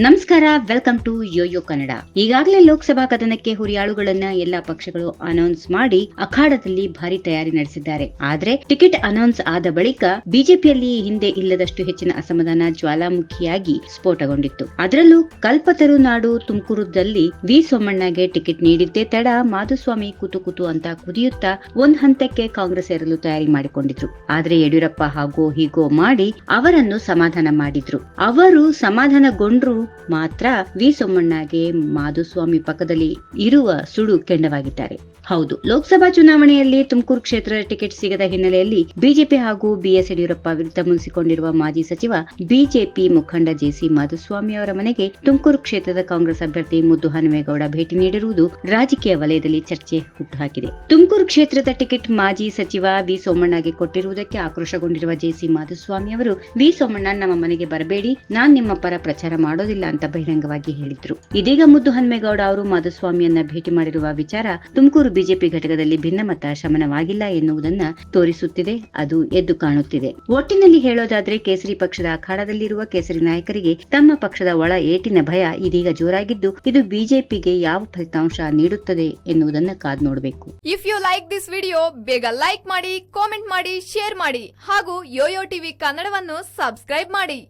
ನಮಸ್ಕಾರ welcome to Yoyo Kannada ಈಗಾಗಲೇ ಲೋಕಸಭಾ ಕದನಕ್ಕೆ ಹುರಿಯಾಳುಗಳನ್ನ ಎಲ್ಲಾ ಪಕ್ಷಗಳು ಅನೌನ್ಸ್ ಮಾಡಿ ಅಖಾಡದಲ್ಲಿ ಭಾರಿ ತಯಾರಿ ನಡೆಸಿದ್ದಾರೆ. ಆದ್ರೆ ಟಿಕೆಟ್ ಅನೌನ್ಸ್ ಆದ ಬಳಿಕ ಬಿಜೆಪಿಯಲ್ಲಿ ಹಿಂದೆ ಇಲ್ಲದಷ್ಟು ಹೆಚ್ಚಿನ ಅಸಮಾಧಾನ ಜ್ವಾಲಾಮುಖಿಯಾಗಿ ಸ್ಫೋಟಗೊಂಡಿತ್ತು. ಅದರಲ್ಲೂ ಕಲ್ಪತರು ನಾಡು ತುಮಕೂರುದಲ್ಲಿ ವಿ. ಸೋಮಣ್ಣಗೆ ಟಿಕೆಟ್ ನೀಡಿದ್ದೇ ತಡ ಮಾಧುಸ್ವಾಮಿ ಕೂತು ಕುತು ಅಂತ ಕುದಿಯುತ್ತಾ ಒಂದ್ ಹಂತಕ್ಕೆ ಕಾಂಗ್ರೆಸ್ ಸೇರಲು ತಯಾರಿ ಮಾಡಿಕೊಂಡಿದ್ರು. ಆದ್ರೆ ಯಡಿಯೂರಪ್ಪ ಹಾಗೋ ಹೀಗೋ ಮಾಡಿ ಅವರನ್ನು ಸಮಾಧಾನ ಮಾಡಿದ್ರು. ಅವರು ಸಮಾಧಾನಗೊಂಡ್ರು ಮಾತ್ರ ವಿ ಸೋಮಣ್ಣಗೆ ಮಾಧುಸ್ವಾಮಿ ಪಕ್ಕದಲ್ಲಿ ಇರುವ ಸುಡು ಕೆಂಡವಾಗಿದ್ದಾರೆ. ಹೌದು, ಲೋಕಸಭಾ ಚುನಾವಣೆಯಲ್ಲಿ ತುಮಕೂರು ಕ್ಷೇತ್ರದ ಟಿಕೆಟ್ ಸಿಗದ ಹಿನ್ನೆಲೆಯಲ್ಲಿ ಬಿಜೆಪಿ ಹಾಗೂ ಬಿಎಸ್ ಯಡಿಯೂರಪ್ಪ ವಿರುದ್ಧ ಮುನಿಸಿಕೊಂಡಿರುವ ಮಾಜಿ ಸಚಿವ ಬಿಜೆಪಿ ಮುಖಂಡ ಜೆಸಿ ಮಾಧುಸ್ವಾಮಿ ಅವರ ಮನೆಗೆ ತುಮಕೂರು ಕ್ಷೇತ್ರದ ಕಾಂಗ್ರೆಸ್ ಅಭ್ಯರ್ಥಿ ಮುದ್ದು ಹನುಮೇಗೌಡ ಭೇಟಿ ನೀಡಿರುವುದು ರಾಜಕೀಯ ವಲಯದಲ್ಲಿ ಚರ್ಚೆ ಹುಟ್ಟುಹಾಕಿದೆ. ತುಮಕೂರು ಕ್ಷೇತ್ರದ ಟಿಕೆಟ್ ಮಾಜಿ ಸಚಿವ ವಿ ಸೋಮಣ್ಣಗೆ ಕೊಟ್ಟಿರುವುದಕ್ಕೆ ಆಕ್ರೋಶಗೊಂಡಿರುವ ಜೆಸಿ ಮಾಧುಸ್ವಾಮಿ ಅವರು, ವಿ ಸೋಮಣ್ಣ, ನಮ್ಮ ಮನೆಗೆ ಬರಬೇಡಿ, ನಾನ್ ನಿಮ್ಮ ಪರ ಪ್ರಚಾರ ಮಾಡೋದಿಲ್ಲ. ಅಂತ ಬಹಿರಂಗವಾಗಿ ಹೇಳಿದ್ರು. ಇದೀಗ ಮುದ್ದು ಹನುಮೇಗೌಡ ಅವರು ಮಾಧುಸ್ವಾಮಿಯನ್ನ ಭೇಟಿ ಮಾಡಿರುವ ವಿಚಾರ ತುಮಕೂರು ಬಿಜೆಪಿ ಘಟಕದಲ್ಲಿ ಭಿನ್ನಮತ ಶಮನವಾಗಿಲ್ಲ ಎನ್ನುವುದನ್ನ ತೋರಿಸುತ್ತಿದೆ, ಅದು ಎದ್ದು ಕಾಣುತ್ತಿದೆ. ಒಟ್ಟಿನಲ್ಲಿ ಹೇಳೋದಾದ್ರೆ ಕೇಸರಿ ಪಕ್ಷದ ಅಖಾಡದಲ್ಲಿರುವ ಕೇಸರಿ ನಾಯಕರಿಗೆ ತಮ್ಮ ಪಕ್ಷದ ಒಳ ಏಟಿನ ಭಯ ಇದೀಗ ಜೋರಾಗಿದ್ದು, ಇದು ಬಿಜೆಪಿಗೆ ಯಾವ ಫಲಿತಾಂಶ ನೀಡುತ್ತದೆ ಎನ್ನುವುದನ್ನ ಕಾದ್ ನೋಡಬೇಕು. If you like this video ಬೇಗ ಲೈಕ್ ಮಾಡಿ ಕಾಮೆಂಟ್ ಮಾಡಿ ಶೇರ್ ಮಾಡಿ ಹಾಗೂ ಯೋಯೋ ಟಿವಿ ಕನ್ನಡವನ್ನು ಸಬ್ಸ್ಕ್ರೈಬ್ ಮಾಡಿ.